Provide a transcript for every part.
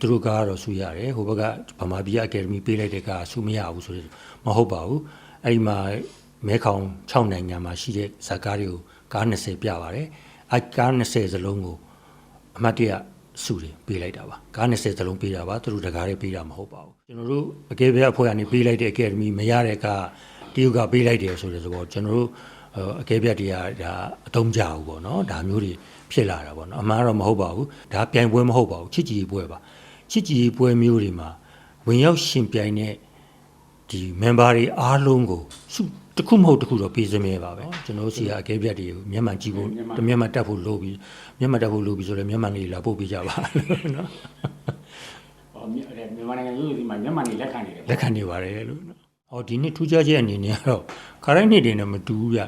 သူတို့ကတော့ဆူရတယ်ဟိုဘက်ကဗမာပြည်အကယ်ဒမီပေးလိုက်တဲ့ကဆူမရဘူးဆိုတော့မဟုတ်ပါဘူးအဲ့ဒီမှာမဲခေါင်6နိုင်ငံမှာရှိတဲ့ဇာတ်ကားတွေကိုကား20ပြပါတယ်အဲ့ကား20စလုံးကိုအမှတ်တရစုတယ်ပေးလိုက်တာပါကား20စလုံးပေးတာပါသူတို့တကားတွေပေးတာမဟုတ်ပါဘူးကျွန်တော်တို့အကယ်ပဲအဖွဲ့ကနေပေးလိုက်တဲ့အကယ်ဒမီမရတဲ့ကတရုတ်ကပေးလိုက်တယ်ဆိုတဲ့သဘောကျွန်တော်တို့အကယ်ပြတ်တွေကဒါအတုံးကြဘူးပေါ့နော်ဒါမျိုးတွေဖြစ်လာတာပေါ့နော်အမှန်တော့မဟုတ်ပါဘူးဒါပြိုင်ပွဲမဟုတ်ပါဘူးချစ်ကြည်ပွဲပါ ချစ်ကြည်ပွဲမျိုးတွေမှာဝင်ရောက်ရှင်ပြိုင်တဲ့ဒီ member တွေအားလုံးကိုစုတစ်ခုမဟုတ်တစ်ခုတော့ပေးစမြဲပါပဲကျွန်တော်တို့စီကအကဲပြတ်တွေကိုမျက်မှန်ကြည့်ဖို့တမျက်မှန်တက်ဖို့လိုပြီးမျက်မှန်တက်ဖို့လိုပြီးဆိုတော့မျက်မှန်လေးလာပို့ပေးကြပါလို့နော်ဟောမြန်မာနိုင်ငံရုပ်ရှင်မှာမြန်မာနေလက်ခံနေတယ်လက်ခံနေပါတယ်လို့နော်ဟောဒီနှစ်ထူးခြားချက်အနေနဲ့ကတော့ခါတိုင်းနှစ်တွေနဲ့မတူဘူးဗျ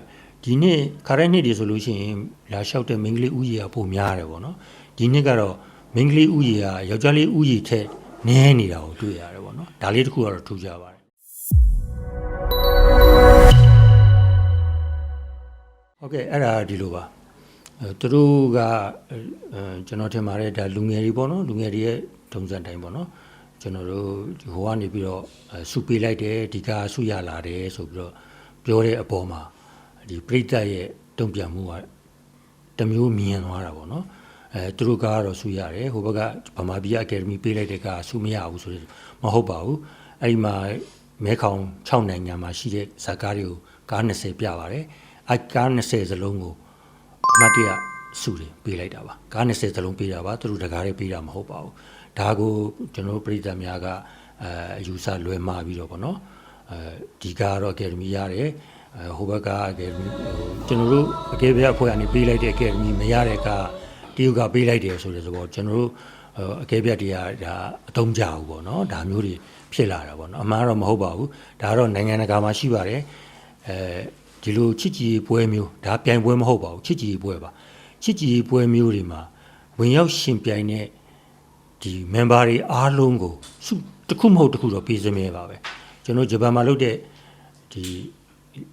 ဒီနှစ်ခါတိုင်းနှစ်တွေဆိုလို့ရှိရင်လာလျှောက်တဲ့မိန်းကလေးဥယျာပိုများတယ်ပေါ့နော်ဒီနှစ်ကတော့ မိန်းကလေးဥယျာယောက်ျားလေးဥယျာထက်နည်းနေတာကိုတွေ့ရတယ်ပေါ့နော်ဒါလေးတစ်ခုကတော့ထူးခြားပါတယ်ဟုတ်ကဲ့အဲ့ဒါဒီလိုပါအဲသူတို့ကအဲကျွန်တော်ထင်ပါတယ်ဒါလူငယ်တွေပေါ့နော်လူငယ်တွေရဲ့ဒုံစံတိုင်းပေါ့နော်ကျွန်တော်တို့ဒီဟိုကနေပြီးတော့အဲစုပေးလိုက်တယ်ဒီကစုရလာတယ်ဆိုပြီးတော့ပြောတဲ့အပေါ်မှာဒီပြိတ္တရဲ့တုံ့ပြန်မှုကတစ်မျိုးမြင်သွားတာပေါ့နော် အဲသူတို့ကတော့စုရတယ်ဟိုဘက်ကဗမာပြည်အကယ်ဒမီပေးလိုက်တဲ့ကစုမရဘူးဆိုတော့မဟုတ်ပါဘူးအဲ့ဒီမှာမဲခေါင်6နိုင်ငံမှာရှိတဲ့ဇာတ်ကားတွေကိုကား20ပြပါတယ်အဲကား20စလုံးကိုအမှတ်တရစုတယ်ပေးလိုက်တာပါကား20စလုံးပေးတာပါသူတို့တကားတွေပေးတာမဟုတ်ပါဘူးဒါကိုကျွန်တော်တို့ပြည်သူများကအဲအယူဆလွဲမှားပြီးတော့ဗောနော်အဲဒီကားတော့အကယ်ဒမီရတယ်အဲဟိုဘက်ကအကယ်ဒမီဟိုကျွန်တော်တို့အကယ်ပဲအဖွဲ့ကနေပေးလိုက်တဲ့အကယ်ဒမီမရတဲ့က တရုတ်ကပေးလိုက်တယ်ဆိုတဲ့သဘောကျွန်တော်တို့အကယ်ပြတ်တွေကဒါအတုံးကြဘူးဗောနော်ဒါမျိုးတွေဖြစ်လာတာဗောနော်အမှန်တော့မဟုတ်ပါဘူးဒါကတော့နိုင်ငံတကာမှာရှိပါတယ်အဲဒီလိုချစ်ကြည်ပွဲမျိုးဒါပြိုင်ပွဲမဟုတ်ပါဘူးချစ်ကြည်ပွဲပါချစ်ကြည်ပွဲမျိုးတွေမှာဝင်ရောက်ရှင်ပြိုင်တဲ့ဒီ member တွေအားလုံးကိုစုတစ်ခုမဟုတ်တစ်ခုတော့ပေးစမြဲပါပဲကျွန်တော်ဂျပန်မှာလုပ်တဲ့ဒီ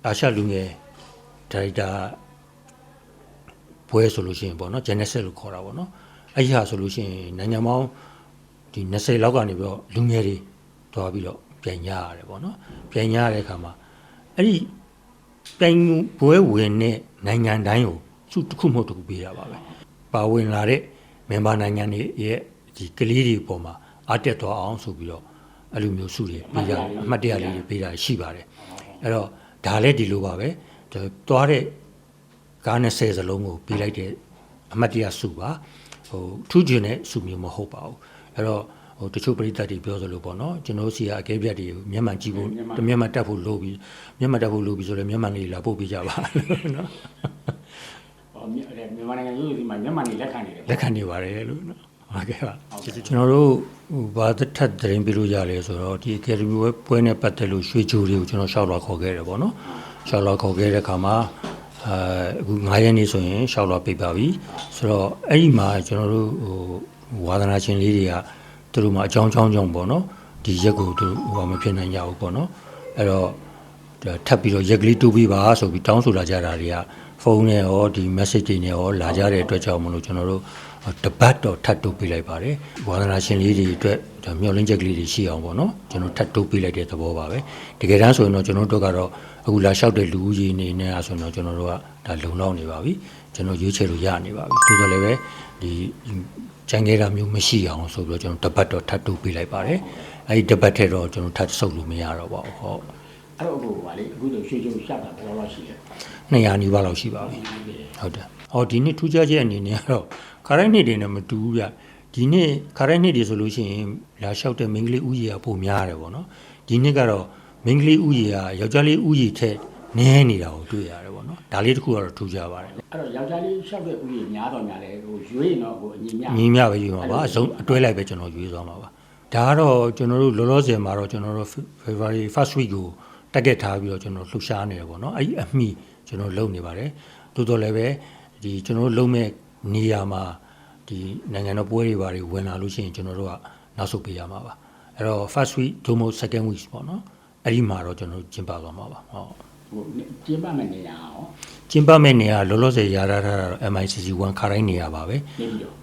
အာရှလူငယ်ဒါရိုက်တာ ပွဲဆိုလို့ရှိရင်ပေါ့နော် Genesis လို့ခေါ်တာပေါ့နော်အဲ့ဒီဟာဆိုလို့ရှိရင်နိုင်ငံပေါင်းဒီ20လောက်ကနေပြီးတော့လူငယ်တွေတွားပြီးတော့ပြန်ရရတယ်ပေါ့နော်ပြန်ရတဲ့အခါမှာအဲ့ဒီပြိုင်ပွဲဝင်တဲ့နိုင်ငံတိုင်းကိုစုတစ်ခုမဟုတ်တစ်ခုပေးတာပါပဲပါဝင်လာတဲ့မြန်မာနိုင်ငံတွေရဲ့ဒီကလေးတွေပေါ်မှာအားတက်သွားအောင်ဆိုပြီးတော့အဲ့လိုမျိုးစုတွေပေးကြအမှတ်တရလေးတွေပေးတာရှိပါတယ်အဲ့တော့ဒါလည်းဒီလိုပါပဲသွားတဲ့ ကား20စလုံးကိုပေးလိုက်တဲ့အမှတ်တရစုပါဟိုထူးချွန်တဲ့စုမျိုးမဟုတ်ပါဘူးအဲ့တော့ဟိုတချို့ပရိသတ်တွေပြောသလိုပေါ့နော်ကျွန်တော်စီကအကဲပြတ်တွေကိုမျက်မှန်ကြည့်ဖို့တမျက်မှန်တက်ဖို့လိုပြီးမျက်မှန်တက်ဖို့လိုပြီးဆိုတော့မျက်မှန်လေးလာပို့ပေးကြပါလို့နော်ဟောမြန်မာနိုင်ငံရုပ်ရှင်မှာမြန်မာနေလက်ခံနေတယ်လက်ခံနေပါတယ်လို့နော်ဟုတ်ကဲ့ပါကျွန်တော်တို့ဟိုဘာသက်ထက်သတင်းပြလို့ရလဲဆိုတော့ဒီ Academy ဝက်ပွဲနဲ့ပတ်သက်လို့ရွှေချိုတွေကိုကျွန်တော်ရှောက်လာခေါ်ခဲ့တယ်ပေါ့နော်ရှောက်လာခေါ်ခဲ့တဲ့အခါမှာ အဲအခု9ရက်နေ့ဆိုရင်ရှောက်လာပြပါပြီဆိုတော့အဲ့ဒီမှာကျွန်တော်တို့ဟိုဝါသနာရှင်လေးတွေကသူတို့မှာအကြောင်းကြောင်းကြောင့်ပေါ့နော်ဒီရက်ကိုသူဟိုမဖြစ်နိုင်ကြဘူးပေါ့နော်အဲ့တော့ဒါထပ်ပြီးတော့ရက်ကလေးတူပြီးပါဆိုပြီးတောင်းဆိုလာကြတာတွေကဖုန်းနဲ့ရောဒီ message တွေနဲ့ရောလာကြတဲ့အတွက်ကြောင့်မလို့ကျွန်တော်တို့တပတ်တော့ထပ်တိုးပေးလိုက်ပါတယ်ဝါသနာရှင်လေးတွေအတွက်ဒါမျှော်လင့်ချက်ကလေးတွေရှိအောင်ပေါ့နော်ကျွန်တော်ထပ်တိုးပေးလိုက်တဲ့သဘောပါပဲတကယ်တမ်းဆိုရင်တော့ကျွန်တော်တို့ကတော့ အခုလာလျှောက်တဲ့လူဦးရေအနေနဲ့အဆိုရင်တော့ကျွန်တော်တို့ကဒါလုံလောက်နေပါပြီကျွန်တော်ရွေးချယ်လို့ရနေပါပြီသို့တော်လည်းပဲဒီကြံခဲ့တာမျိုးမရှိအောင်ဆိုပြီးတော့ကျွန်တော်တပတ်တော့ထပ်တိုးပေးလိုက်ပါတယ်အဲဒီတပတ်ထဲတော့ကျွန်တော်ထပ်ဆုပ်လို့မရတော့ပါဘူးဟုတ်အဲ့တော့အခုပါလေအခုဆိုရွှေချိုရှက်တာဘယ်လိုလောက်ရှိလဲ200နီးပါးလောက်ရှိပါပြီဟုတ်တယ်ဟောဒီနှစ်ထူးခြားချက်အနေနဲ့ကတော့ခါတိုင်းနှစ်တွေနဲ့မတူဘူးဗျဒီနှစ်ခါတိုင်းနှစ်တွေဆိုလို့ရှိရင်လာလျှောက်တဲ့မိန်းကလေးဥယျာပိုများတယ်ပေါ့နော်ဒီနှစ်ကတော့ မိန်းကလေးဥယျာယောက်ျားလေးဥယျာထက်နည်းနေတာကိုတွေ့ရတယ်ပေါ့နော်ဒါလေးတစ်ခုကတော့ထူးခြားပါတယ်အဲ့တော့ယောက်ျားလေးရှောက်တဲ့ဥယျာဉ်များတော့များလဲဟိုရွေးရင်တော့ဟိုအညီမြညီမြပဲယူမှာပါအစုံအတွဲလိုက်ပဲကျွန်တော်ယူသွားမှာပါဒါကတော့ကျွန်တော်တို့လောလောဆယ်မှာတော့ကျွန်တော်တို့ February first week ကိုတက် get ထားပြီးတော့ကျွန်တော်လှူရှားနေတယ်ပေါ့နော်အဲ့ဒီအမိကျွန်တော်လုပ်နေပါတယ်တိုးတော်လည်းပဲဒီကျွန်တော်တို့လုံးမဲ့နေရာမှာဒီနိုင်ငံတော်ပွဲတွေပါတွေဝင်လာလို့ရှိရင်ကျွန်တော်တို့ကနောက်ဆုတ်ပေးရမှာပါအဲ့တော့ first week ဒို့မဟုတ် second week ပေါ့နော် အဲ့ဒီမှာတော့ကျွန်တော်တို့ကျင်းပသွားမှာပါဟုတ်ဟိုကျင်းပမယ့်နေရာဟောကျင်းပမဲ့နေရာလောလောဆယ်ရာရထားတာတော့ MICC 1ခါတိုင်းနေရာပါပဲ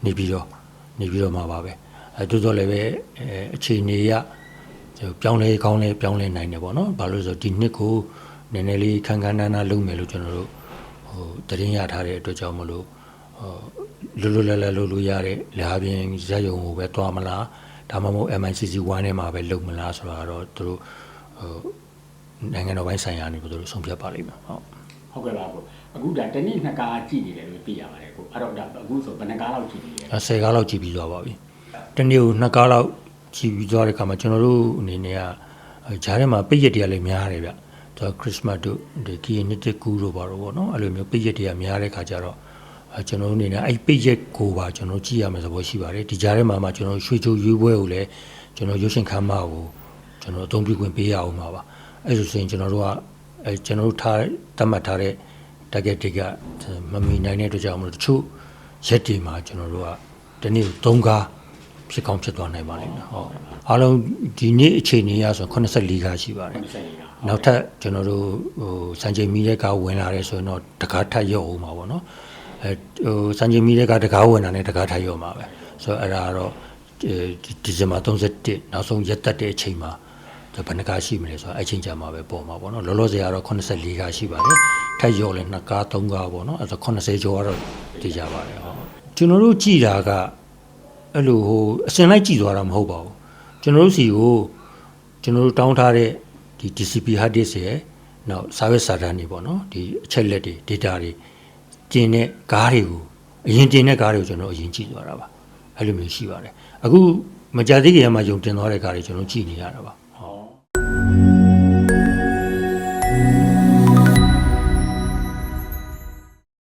နေပြီးတော့နေပြီးတော့နေပြီးတော့မှာပါပဲအဲအဲတိုးတော့လည်းပဲအဲအခြေအနေရကျွန်တော်ပြောင်းလဲကောင်းလဲပြောင်းလဲနိုင်တယ်ပေါ့နော်ဘာလို့လဲဆိုတော့ဒီနှစ်ကိုနည်းနည်းလေးခန်းခန်းနားနားလုပ်မယ်လို့ကျွန်တော်တို့ဟိုတရင်ရထားတဲ့အတွက်ကြောင့်မလို့ဟိုလွတ်လွတ်လပ်လပ်လုပ်လို့ရတဲ့လဟာပြင်ဇက်ယုံကိုပဲတွားမလားဒါမှမဟုတ် MICC 1ထဲမှာပဲလုပ်မလားဆိုတာတော့သူတို့ဟို နိုင်ငံတော်ပိုင်းဆိုင်ရာနေပြီးသူတို့ဆုံးဖြတ်ပါလိမ့်မယ်ဟုတ်ဟုတ်ကဲ့ပါကိုအခုဒါတနည်းနှစ်ကားကြည့်နေတယ်လို့သိရပါတယ်ကိုအဲ့တော့ဒါအခုဆိုဘယ်နှစ်ကားလောက်ကြည့်နေလဲအဲ10ကားလောက်ကြည့်ပြီးသွားပါပြီတနေ့ကို2ကားလောက်ကြည့်ပြီးသွားတဲ့ခါမှာကျွန်တော်တို့အနေနဲ့ကအဲဂျားထဲမှာပိတ်ရက်တွေကလည်းများတယ်ဗျသူကခရစ်စမတ်တို့ဒီကီယနစ်တကူတို့ပါတော့ဗောနော်အဲ့လိုမျိုးပိတ်ရက်တွေကများတဲ့ခါကျတော့အဲကျွန်တော်တို့အနေနဲ့အဲ့ပိတ်ရက်ကိုပါကျွန်တော်ကြည့်ရမယ်သဘောရှိပါတယ်ဒီဂျားထဲမှာမှကျွန်တော်ရွှေချိုရွေးပွဲကိုလည်းကျွန်တော်ရုပ်ရှင်ခမ်းမကို ကျွန်တော်အသုံးပြုခွင့်ပေးရအောင်ပါပါအဲ့ဆိုရင်ကျွန်တော်တို့ကအဲကျွန်တော်တို့ထားတတ်မှတ်ထားတဲ့ target တွေကမမီနိုင်တဲ့အတွက်ကြောင့်မလို့တချို့ရက်တွေမှာကျွန်တော်တို့ကဒီနေ့3ကားဖြစ်ကောင်းဖြစ်သွားနိုင်ပါလိမ့်မယ်ဟုတ်အားလုံးဒီနေ့အချိန်ကြီးရဆို84ကားရှိပါတယ်80ကားနောက်ထပ်ကျွန်တော်တို့ဟိုစံချိန်မီတဲ့ကားဝင်လာတယ်ဆိုရင်တော့တကားထပ်ရော့အောင်ပါဗောနော်အဲဟိုစံချိန်မီတဲ့ကားတကားဝင်လာတယ်တကားထပ်ရော့မှာပဲဆိုတော့အဲ့ဒါကတော့အဲဒီဒီဇင်ဘာ31နောက်ဆုံးရက်တက်တဲ့အချိန်မှာ ဒါဘယ်နှကားရှိမလဲဆိုတော့အဲ့ချိန်ကြာမှာပဲပေါ်မှာဗောနော်လောလောဆယ်ကတော့84ကားရှိပါတယ်ထပ်ရော့လဲ2ကား3ကားဗောနော်အဲ့ဒါ80ကျော်ကတော့တည်ကြပါတယ်ဟုတ်ကျွန်တော်တို့ကြည်တာကအဲ့လိုဟိုအစင်လိုက်ကြည်သွားတာမဟုတ်ပါဘူးကျွန်တော်တို့စီကိုကျွန်တော်တို့တောင်းထားတဲ့ဒီ DCP hard disk ရဲ့နောက် service server တွေပေါ့နော်ဒီအချက်လက်တွေ data တွေကျင်တဲ့ကားတွေကိုအရင်ကျင်တဲ့ကားတွေကိုကျွန်တော်အရင်ကြည့်သွားတာပါအဲ့လိုမျိုးရှိပါတယ်အခုမကြသေးခင်ကမှယုံတင်သွားတဲ့ကားတွေကျွန်တော်ကြည့်နေရတာပါ